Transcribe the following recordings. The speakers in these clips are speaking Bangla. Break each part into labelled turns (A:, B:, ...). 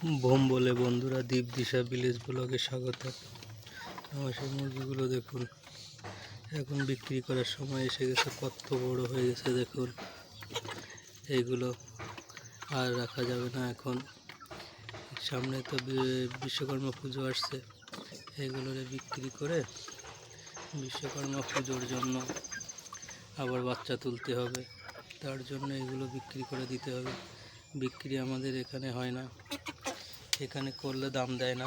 A: বোম বলে বন্ধুরা দ্বীপ দিশা ভিলেজ ব্লগে স্বাগত। আমার সেই মুরগিগুলো দেখুন, এখন বিক্রি করার সময় এসে গেছে, কত বড় হয়ে গেছে দেখুন। এইগুলো আর রাখা যাবে না এখন। সামনে তো বিশ্বকর্মা পুজো আসছে এগুলোরে বিক্রি করে বিশ্বকর্মা পুজোর জন্য আবার বাচ্চা তুলতে হবে। তার জন্য এগুলো বিক্রি করে দিতে হবে। বিক্রি আমাদের এখানে হয় না। এখানে করলে দাম দেয় না।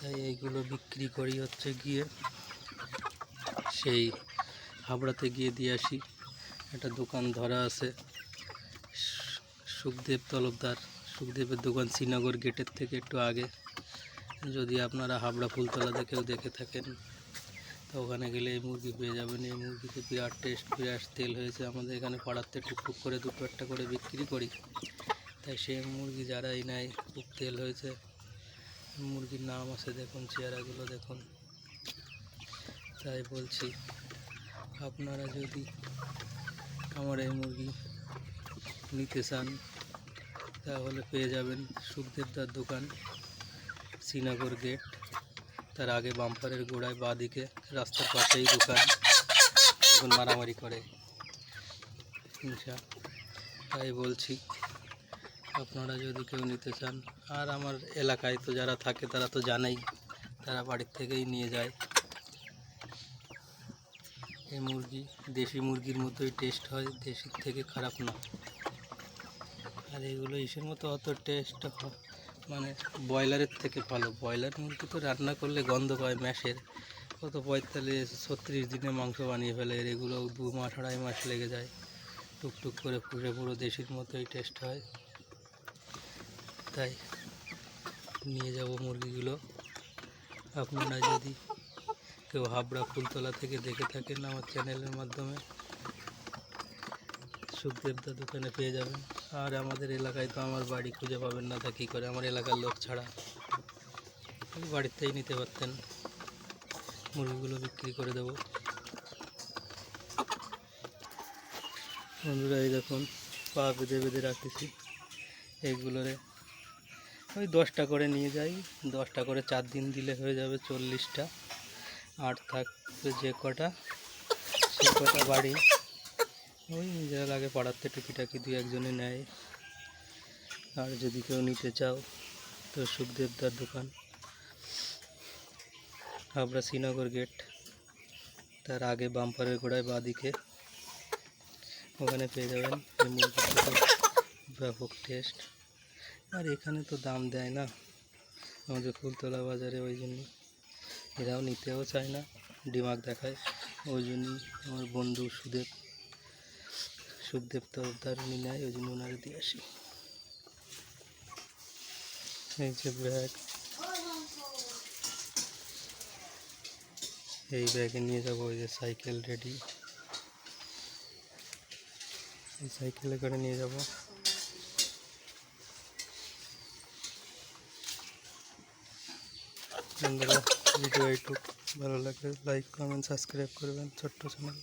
A: তাই এইগুলো বিক্রি করি হচ্ছে গিয়ে। সেই হাবড়াতে গিয়ে দিয়ে আসি। একটা দোকান ধরা আছে। সুখদেব তলবদার। সুখদেবের দোকান শ্রীনগর গেটের থেকে একটু আগে। যদি আপনারা হাবড়া ফুলতলা দেখেও দেখে থাকেন, তো ওখানে গেলে এই মুরগি পেয়ে যাবেন। এই মুরগিতে বিরাট টেস্ট বিরাট তেল হয়েছে। আমাদের এখানে পাড়াতে টুকটুক করে দুটো একটা করে বিক্রি করি। তাই সেই মুরগি যারাই নেয় খুব তেল হয়েছে। মুরগির নাম আছে দেখুন, চেহারাগুলো দেখুন। তাই বলছি, আপনারা যদি আমার এই মুরগি নিতে চান, তাহলে পেয়ে যাবেন সুখদেবদার দোকান, শ্রীনগর গেট। তার আগে বাম্পারের গোড়ায় বাঁদিকে রাস্তার পাশেই দোকান। মারামারি করে। তাই বলছি। আপনারা যদি কেউ নিতে চান, আর আমার এলাকায় তো যারা থাকে তারা তো জানেই, তারা বাড়ির থেকেই নিয়ে যায়। এই মুরগি, দেশি মুরগির মতোই টেস্ট হয়, দেশির থেকে খারাপ না। আর এগুলো ইসের মতো অত টেস্ট মানে ব্রয়লারের থেকে ভালো। ব্রয়লার মুরগি তো রান্না করলে গন্ধ পায় ম্যাশের। কত পঁয়তাল্লিশ, ছত্রিশ দিনে মাংস বানিয়ে ফেলে এগুলো দু মাস, আড়াই মাস লেগে যায়। টুকটুক করে পুরো পুরো দেশির মতোই টেস্ট হয়। তাই নিয়ে যাব মুরগিগুলো। আপনারা যদি কেউ হাবড়া ফুলতলা থেকে দেখে থাকেন আমার চ্যানেলের মাধ্যমে সুখদেবদা দোকানে পেয়ে যাবেন। আর আমাদের এলাকায় তো আমার বাড়ি খুঁজে পাবেন না, তা কী করে? আমার এলাকার লোক ছাড়া। বাড়িতেই নিতে পারতেন। মুরগিগুলো বিক্রি করে দেবো। বন্ধুরা, এই দেখুন, পা বেঁধে বেঁধে রাখতেছি। এইগুলোরে ওই দশটা করে নিয়ে যাই। দশটা করে চার দিন দিলে হয়ে যাবে চল্লিশটা। আর থাকবে যে কটা, সে কটা বাড়ি। ওই নিজেরা লাগে পাড়াতে টুকিটাকি দুই একজনে নেয়। আর যদি কেউ নিতে চাও, তো সুখদেবদার দোকান। হাবড়া শ্রীনগর গেট, তার আগে বাম্পারের গোড়ায় বাঁদিকে। ওখানে পেয়ে যাবেন ব্যাপক টেস্ট। আর এখানে তো দাম দেয় না আমাদের ফুলতলা বাজারে ওই জন্য। এরাও নিতেও চায় না, ডিমাগ দেখায়। ওই জন্যই আমার বন্ধু সুদেব সুখদেব তরফদার উনি নেয়, ওই জন্য ওনারে দিয়ে আসি। এই যে ব্যাগ। এই ব্যাগে নিয়ে যাব, ওই যে সাইকেল রেডি। এই সাইকেলে করে নিয়ে যাব। বন্ধুরা ভিডিও একটু ভালো লাগলে লাইক কমেন্ট সাবস্ক্রাইব করবেন ছোট্ট চ্যানেল